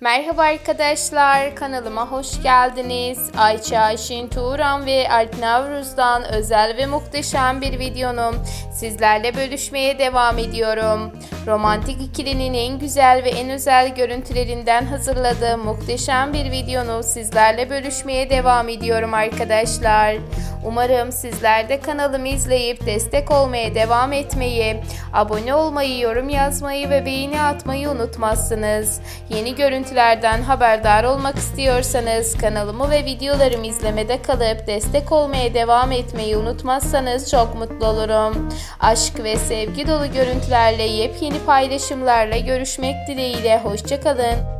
Merhaba arkadaşlar, kanalıma hoş geldiniz. Ayça Ayşin Tuğran ve Alp Navruz'dan özel ve muhteşem bir videonu sizlerle bölüşmeye devam ediyorum. Romantik ikilinin en güzel ve en özel görüntülerinden hazırladığım muhteşem bir videonu sizlerle bölüşmeye devam ediyorum arkadaşlar. Umarım sizler de kanalımı izleyip destek olmaya devam etmeyi, abone olmayı, yorum yazmayı ve beğeni atmayı unutmazsınız. Yeni görüntülerden haberdar olmak istiyorsanız kanalımı ve videolarımı izlemede kalıp destek olmaya devam etmeyi unutmazsanız çok mutlu olurum. Aşk ve sevgi dolu görüntülerle yepyeni paylaşımlarla görüşmek dileğiyle hoşçakalın.